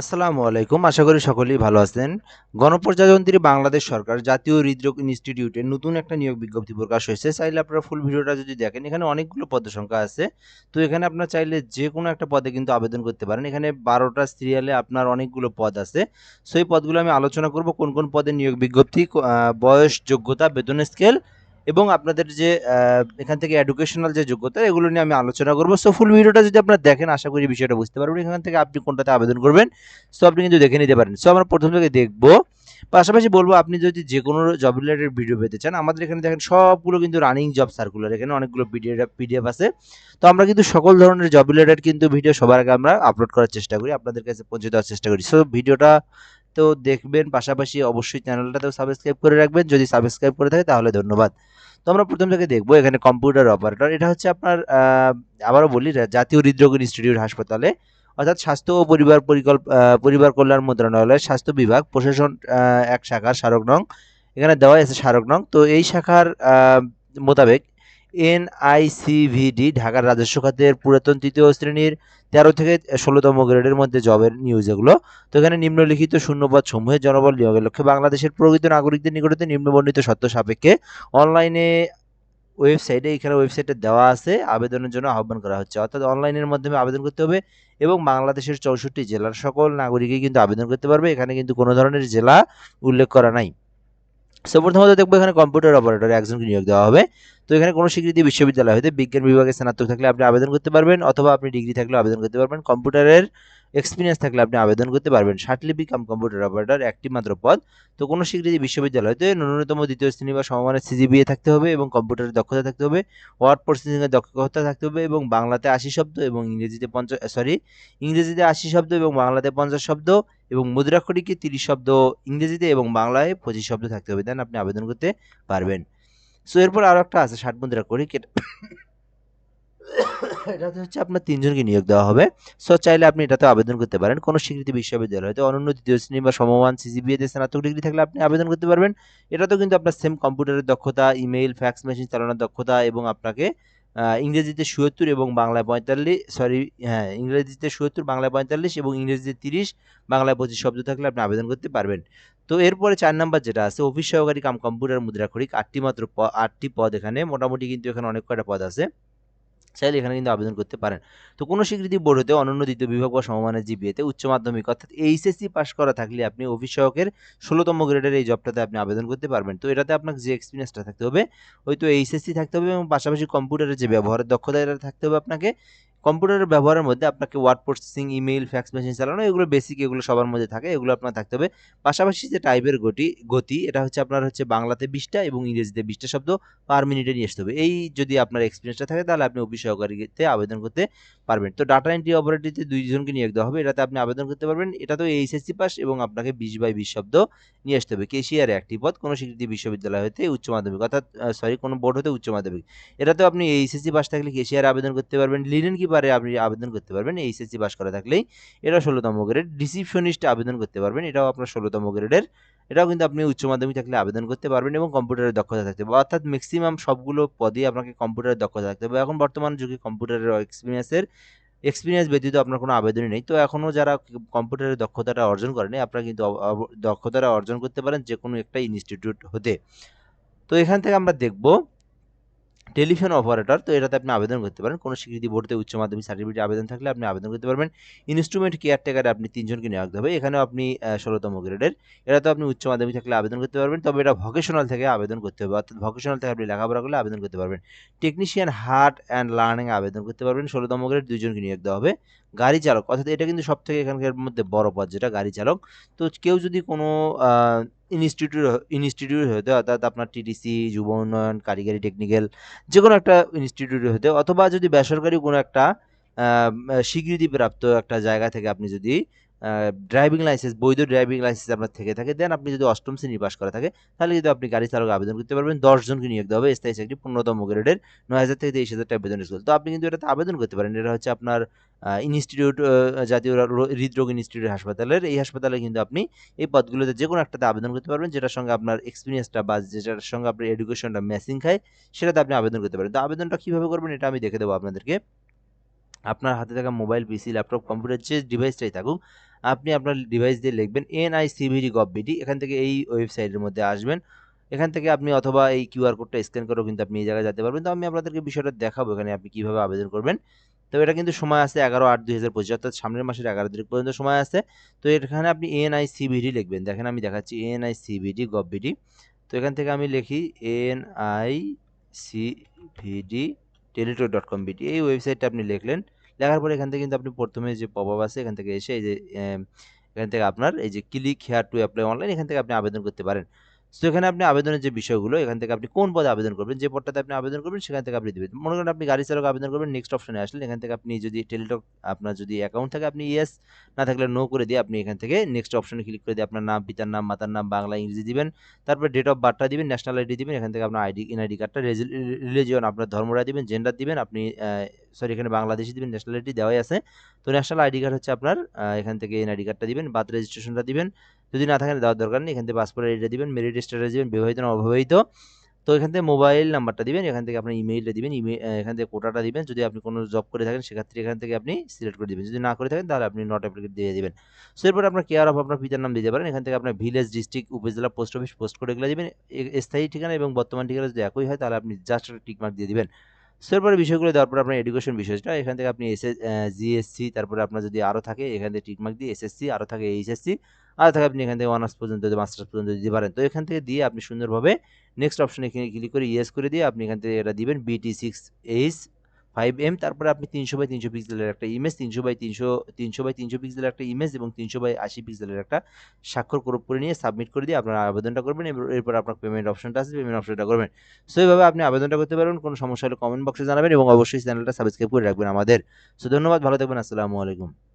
আসসালামু আলাইকুম। আশা করি সকলেই ভালো আছেন। গণপ্রজাতন্ত্রী বাংলাদেশ সরকার জাতীয় হৃদরোগ ইনস্টিটিউটে নতুন একটা নিয়োগ বিজ্ঞপ্তি প্রকাশ হয়েছে। চাইলে আপনারা ফুল ভিডিওটা যদি দেখেন, এখানে অনেকগুলো পদ সংখ্যা আছে। তো এখানে আপনার চাইলে যে কোনো একটা পদে কিন্তু আবেদন করতে পারেন। এখানে বারোটা সিরিয়ালে আপনার অনেকগুলো পদ আছে। সো এই পদগুলো আমি আলোচনা করব, কোন কোন পদে নিয়োগ বিজ্ঞপ্তি বয়স, যোগ্যতা, বেতন স্কেল এবং আপনাদের যে এখান থেকে এডুকেশনাল যে যোগ্যতা, এগুলো নিয়ে আমি আলোচনা করব। সো ফুল ভিডিওটা যদি আপনারা দেখেন, আশা করি বিষয়টা বুঝতে পারবেন। এখান থেকে আপনি কোনটাতে আবেদন করবেন সো আপনি কিন্তু দেখে নিতে পারেন। সো আমরা প্রথম থেকে দেখব। পাশাপাশি বলব, আপনি যদি যে কোনো জব রিলেটেড ভিডিও পেতে চান, আমাদের এখানে দেখেন সবগুলো কিন্তু রানিং জব সার্কুলার এখানে অনেকগুলো পিডিএফ পিডিএফ আছে। তো আমরা কিন্তু সকল ধরনের জব রিলেটেড কিন্তু ভিডিও সবার আগে আমরা আপলোড করার চেষ্টা করি, আপনাদের কাছে পৌঁছে দেওয়ার চেষ্টা করি। সো ভিডিওটা তো দেখবেন পাশাপাশি অবশ্যই চ্যানেলটাতেও সাবস্ক্রাইব করে রাখবেন। যদি সাবস্ক্রাইব করে থাকে তাহলে ধন্যবাদ। তো আমরা প্রথম থেকে দেখব এখানে কম্পিউটার অপারেটর এটা হচ্ছে আপনার আবারও বলি জাতীয় হৃদরোগ ইনস্টিটিউট হাসপাতালে। অর্থাৎ স্বাস্থ্য ও পরিবার পরিকল্প পরিবার কল্যাণ মন্ত্রণালয়ের স্বাস্থ্য বিভাগ, প্রশাসন এক শাখার স্মারক নং। এখানে দেওয়া আছে স্মারক নং। তো এই শাখার মোতাবেক এনআইসিভিডি, ঢাকার রাজস্ব খাতের পুরাতন তৃতীয় শ্রেণির তেরো থেকে ষোলোতম গ্রেডের মধ্যে জবের নিউজ এগুলো। তো এখানে নিম্নলিখিত শূন্যপদ সমূহে জনবল নিয়োগের লক্ষ্যে বাংলাদেশের প্রকৃত নাগরিকদের নিকটতে নিম্নবর্ণিত সত্য সাপেক্ষে অনলাইনে ওয়েবসাইটে এখানে ওয়েবসাইটে দেওয়া আছে, আবেদনের জন্য আহ্বান করা হচ্ছে। অর্থাৎ অনলাইনের মাধ্যমে আবেদন করতে হবে এবং বাংলাদেশের চৌষট্টি জেলার সকল নাগরিকই কিন্তু আবেদন করতে পারবে। এখানে কিন্তু কোনো ধরনের জেলা উল্লেখ করা নাই। সো প্রথমত দেখব এখানে কম্পিউটার অপারেটর একজনকে নিয়োগ দেওয়া হবে। তো এখানে কোনো স্বীকৃতি বিশ্ববিদ্যালয় হতে বিজ্ঞান বিভাগে স্নাতক থাকলে আপনি আবেদন করতে পারবেন, অথবা আপনি ডিগ্রি থাকলে আবেদন করতে পারবেন। কম্পিউটারের এক্সপিরিয়েন্স থাকলে আপনি আবেদন করতে পারবেন। ষাটলিপি কাম কম্পিউটার অপারেটর একটি মাত্র পদ। তো কোনো স্বীকৃতি বিশ্ববিদ্যালয় হতে ন্যূনতম দ্বিতীয় শ্রেণি বা সমমানের সিজিবিএ থাকতে হবে এবং কম্পিউটারের দক্ষতা থাকতে হবে। ওয়ার্ড প্রসেসিং এর দক্ষতা থাকতে হবে এবং বাংলাতে আশি শব্দ এবং ইংরেজিতে পঞ্চাশ সরি ইংরেজিতে আশি শব্দ এবং বাংলাতে পঞ্চাশ শব্দ। এবং মুদ্রাক্ষরিকে তিরিশ শব্দ ইংরেজিতে এবং বাংলায় পঁচিশ শব্দ থাকতে হবে, দেন আপনি আবেদন করতে পারবেন। সো এরপর আরও একটা আছে, ষাট মুদ্রা করি এটাতে হচ্ছে আপনার তিনজনকে নিয়োগ দেওয়া হবে। সো চাইলে আপনি এটাতে আবেদন করতে পারেন। কোনো স্বীকৃতি বিশ্ববিদ্যালয় হয়তো অনন্য দ্বিতীয় শ্রেণি বা সমমান সিজিবিএতে স্নাতক ডিগ্রি থাকলে আপনি আবেদন করতে পারবেন। এটাতেও কিন্তু আপনার সেম কম্পিউটারের দক্ষতা ইমেইল ফ্যাক্স মেশিন চালানোর দক্ষতা এবং আপনাকে ইংরেজিতে সুয়ত্তর এবং বাংলায় পঁয়তাল্লিশ সরি হ্যাঁ ইংরেজিতে সুয়ত্তর বাংলায় পঁয়তাল্লিশ এবং ইংরেজিতে তিরিশ, বাংলায় পঁচিশ শব্দ থাকলে আপনি আবেদন করতে পারবেন। তো এরপরে চার নাম্বার যেটা আছে, অফিস সহকারী কাম কম্পিউটার মুদ্রাক্ষরিক, আটটি মাত্র আটটি পদ এখানে, মোটামুটি কিন্তু এখানে অনেক কয়টা পদ আছে? চাইলে এখানে কিন্তু আবেদন করতে পারেন। তো কোনো স্বীকৃতি বোর্ড হতে অনন্য দ্বিতীয় বিভাগ বা সমমানের জিবিএতে উচ্চ মাধ্যমিক অর্থাৎ এইচএসসি পাশ করা থাকলে আপনি সহকের ষোলোতম গ্রেডের এই জবটাতে আপনি আবেদন করতে পারবেন। তো এটাতে আপনাকে যে এক্সপিরিয়েন্সটা থাকতে হবে, ওই তো এইচএসসি থাকতে হবে এবং পাশাপাশি কম্পিউটারের যে ব্যবহারের দক্ষতা, এটা থাকতে হবে আপনাকে। কম্পিউটারের ব্যবহারের মধ্যে আপনাকে word processing email fax machine চালানো, এগুলো বেসিক এগুলো সবার মধ্যে থাকে, এগুলো আপনার থাকতে হবে। পাশাপাশি যে টাইপের গতি গতি, এটা হচ্ছে আপনার হচ্ছে বাংলাতে বিশটা এবং ইংরেজিতে বিশটা শব্দ পার মিনিটে নিয়ে আসতে হবে। এই যদি আপনার এক্সপিরিয়েন্সটা থাকে, তাহলে আপনি অফিস সহকারীতে আবেদন করতে পারবেন। তো ডাটা এন্ট্রি অপারেটরতে দুইজনকে নিয়োগ দেওয়া হবে, এটাতে আপনি আবেদন করতে পারবেন। এটা তো এইচএসসি পাস এবং আপনাকে বিশ বাই বিশ শব্দ নিয়ে আসতে হবে। কেশিয়ার একটি পদ, কোনো স্বীকৃতি বিশ্ববিদ্যালয় হতে উচ্চ মাধ্যমিক, অর্থাৎ সরি কোনো বোর্ড হতে উচ্চ মাধ্যমিক। এটাতেও আপনি এইচএসসি পাস থাকলে কেশিয়ার আবেদন করতে পারবেন। লিনেন কিপারে আপনি আবেদন করতে পারবেন এইচএসসি পাস করা থাকলেই। এটা ষোলোতম গ্রেড রিসিপশনিস্ট আবেদন করতে পারবেন, এটাও আপনার ষোলোতম গ্রেডের এটাও কিন্তু আপনি উচ্চ মাধ্যমিক থাকলে আবেদন করতে পারবেন এবং কম্পিউটারের দক্ষতা থাকতে হবে। অর্থাৎ ম্যাক্সিমাম সবগুলো পদে আপনাকে কম্পিউটারের দক্ষতা থাকতে হবে। এখন বর্তমান যুগে কম্পিউটারের এক্সপিরিয়েন্সের এক্সপিরিয়েন্স ব্যতীত আপনার কোনো আবেদনই নেই। তো এখনও যারা কম্পিউটারের দক্ষতাটা অর্জন করেনি, আপনারা কিন্তু দক্ষতাটা অর্জন করতে পারেন যে কোনো একটা ইনস্টিটিউট হতে। তো এখান থেকে আমরা দেখব টেলিফোন অপারেটর তো এটাতে আপনি আবেদন করতে পারেন। কোনো স্বীকৃতি বোর্ডে উচ্চ মাধ্যমিক সার্টিফিকেট আবেদন থাকলে আপনি আবেদন করতে পারবেন। ইনস্ট্রুমেন্ট কেয়ারটেকারে আপনি তিনজনকে নিয়োগ দেবে এখানেও আপনি ষোলোতম গ্রেডের এটাতে আপনি উচ্চ মাধ্যমিক থাকলে আবেদন করতে পারবেন। তবে এটা ভকেশনাল থেকে আবেদন করতে হবে। অর্থাৎ ভকেশনাল থেকে আপনি লেখাপড়া করলে আবেদন করতে পারবেন। টেকনিশিয়ান হার্ট অ্যান্ড লার্নিং আবেদন করতে পারবেন। ষোলোতম গ্রেড দুইজনকে নিয়োগ দেওয়া হবে। গাড়ি চালক, অর্থাৎ এটা কিন্তু সব থেকে এখানকার মধ্যে বড় পদ যেটা, গাড়ি চালক। তো কেউ যদি কোনো ইনস্টিটিউট ইনস্টিটিউট হতে অর্থাৎ আপনার টিটিসি, যুব উন্নয়ন, কারিগরি টেকনিক্যাল যে কোনো একটা ইনস্টিটিউট হতে অথবা যদি বেসরকারি কোনো একটা স্বীকৃতিপ্রাপ্ত একটা জায়গা থেকে আপনি যদি ড্রাইভিং লাইসেন্স বৈধ ড্রাইভিং লাইসেন্স আপনার থেকে থাকে দেন আপনি যদি অষ্টম শ্রেণি পাস করা থাকে, তাহলে কিন্তু আপনি গাড়ি চালক আবেদন করতে পারবেন দশজনকে নিয়োগ দেওয়া হবে, স্থায়ী চাকরি পূর্ণতম গ্রেডের নয় হাজার থেকে তেইশ হাজার টাকা বেতন স্কুল তো আপনি কিন্তু এটাতে আবেদন করতে পারেন, এটা হচ্ছে আপনার ইনস্টিটিউট জাতীয় হৃদরোগ ইনস্টিটিউট হাসপাতালের, এই হাসপাতালে কিন্তু আপনি এই পদগুলোতে যে কোনো একটাতে আবেদন করতে পারবেন, যেটার সঙ্গে আপনার এক্সপিরিয়েন্সটা বা যেটার সঙ্গে আপনার এডুকেশনটা ম্যাচিং খায়, সেটাতে আপনি আবেদন করতে পারেন। তো আবেদনটা কীভাবে করবেন এটা আমি দেখে দেবো আপনাদেরকে। আপনার হাতে থাকা মোবাইল পিসি ল্যাপটপ কম্পিউটার যে ডিভাইসটাই থাকুক আপনি আপনার ডিভাইস দিয়ে লিখবেন এনআইসিভিডি গভ বিডি এখান থেকে এই ওয়েবসাইটের মধ্যে আসবেন। এখান থেকে আপনি অথবা এই কিউআর কোডটা স্ক্যান করেও কিন্তু আপনি এই জায়গায় যেতে পারবেন। তো আমি আপনাদেরকে বিষয়টা দেখাবো এখানে আপনি কীভাবে আবেদন করবেন। তো এটা কিন্তু সময় আছে এগারো আট দুই হাজার পঁচিশ, অর্থাৎ সামনের মাসের এগারো তারিখ পর্যন্ত সময় আছে। তো এখানে আপনি এনআইসিভিডি লিখবেন। দেখেন আমি দেখাচ্ছি এনআইসিভিডি গভ বিডি তো এখান থেকে আমি লিখি N I CVD teletalk dot com BD এই ওয়েবসাইটটা আপনি লিখলেন। লেখার পরে এখান থেকে কিন্তু আপনি প্রথমে যে পপ আপ আছে, এখান থেকে এসে এই যে এখান থেকে আপনার এই যে click here to apply online এখান থেকে আপনি আবেদন করতে পারেন। তো এখানে আপনি আবেদনের যে বিষয়গুলো, এখান থেকে আপনি কোন পদে আবেদন করবেন, যে পদটাতে আপনি আবেদন করবেন, সেখান থেকে আপনি দিবেন। মনে করেন আপনি গাড়ি চালক আবেদন করবেন নেক্সট অপশনে আসলেন, এখান থেকে আপনি যদি টেলিটক আপনার যদি অ্যাকাউন্ট থাকে, আপনি ইয়েস না থাকলে নো করে দিয়ে আপনি এখান থেকে নেক্সট অপশনে ক্লিক করে দিয়ে আপনার নাম, পিতার নাম, মাতার নাম, বাংলা, ইংরেজি দিবেন। তারপর ডেট অফ বার্থটা দিবেন ন্যাশনাল আইডি দিবেন, এখান থেকে আপনার আইডি এনআইডি কার্ডটা রিলিজিয়ন আপনার ধর্মটা দিবেন জেন্ডার দিবেন, আপনি সরি এখানে বাংলাদেশি দিবেন ন্যাশনাল আইডি দেওয়াই আছে। তো ন্যাশনাল আইডি কার্ড হচ্ছে আপনার এখান থেকে এনআইডি কার্ডটা দিবেন, বার্থ রেজিস্ট্রেশনটা দিবেন। যদি না থাকেন, দেওয়ার দরকার নেই, এখান থেকে পাসপোর্ট আইডিটা দিবেন মেরিট স্ট্যাটাস দিবেন, বিবাহিত না অবিবাহিত। তো এখান থেকে মোবাইল নাম্বারটা দিবেন, এখান থেকে আপনার ইমেইলটা দিবেন ইমেল এখান থেকে কোটাটা দিবেন। যদি আপনি কোনো জব করে থাকেন, সেক্ষেত্রে এখান থেকে আপনি সিলেক্ট করে দিবেন। যদি না করে থাকেন, তাহলে আপনি নট অ্যাপ্লিকেট দিয়ে দিবেন। সো এরপর আপনার কেয়ার অফ আপনার পিতার নাম দিতে পারেন। এখান থেকে আপনার village district upazila post office post করে এগুলো দিবেন। স্থায়ী ঠিকানা এবং বর্তমান ঠিকানা যদি একই হয়, তাহলে আপনি জাস্ট একটা টিক মার্ক দিয়ে দিবেন। সো এরপরে বিষয়গুলো দেওয়ার পর আপনার এডুকেশন বিষয়টা, এখান থেকে আপনি এস জিএসসি তারপরে আপনার যদি আরও থাকে, এখান থেকে টিকমার্ক দিয়ে এসএসসি আরও থাকে এইচএসসি আর থাকে আপনি এখান থেকে অনার্স পর্যন্ত মাস্টার্স পর্যন্ত দিতে পারেন। তো এখান থেকে দিয়ে আপনি সুন্দরভাবে নেক্সট অপশনে ক্লিক করে ইয়েস করে দিয়ে আপনি এখান থেকে এটা দিবেন বিটি সিক্স এইচ ফাইভ এম তারপরে আপনি তিনশো বাই তিনশো পিক্সেলের একটা ইমেজ তিনশো বাই তিনশো তিনশো বাই তিনশো পিক্সেলের একটা ইমেজ এবং তিনশো বাই আশি পিক্সেলের একটা স্বাক্ষর ক্রপ করে নিয়ে সাবমিট করে দিয়ে আপনারা আবেদনটা করবেন এরপর আপনার পেমেন্ট অপশনটা আসবে পেমেন্ট অপশনটা করবেন। সো এইভাবে আপনি আবেদনটা করতে পারবেন, কোনো সমস্যা হলে কমেন্ট বক্সে জানাবেন এবং অবশ্যই চ্যানেলটা সাবস্ক্রাইব করে রাখবেন আমাদের। সো ধন্যবাদ, ভালো থাকবেন, আসসালামু আলাইকুম।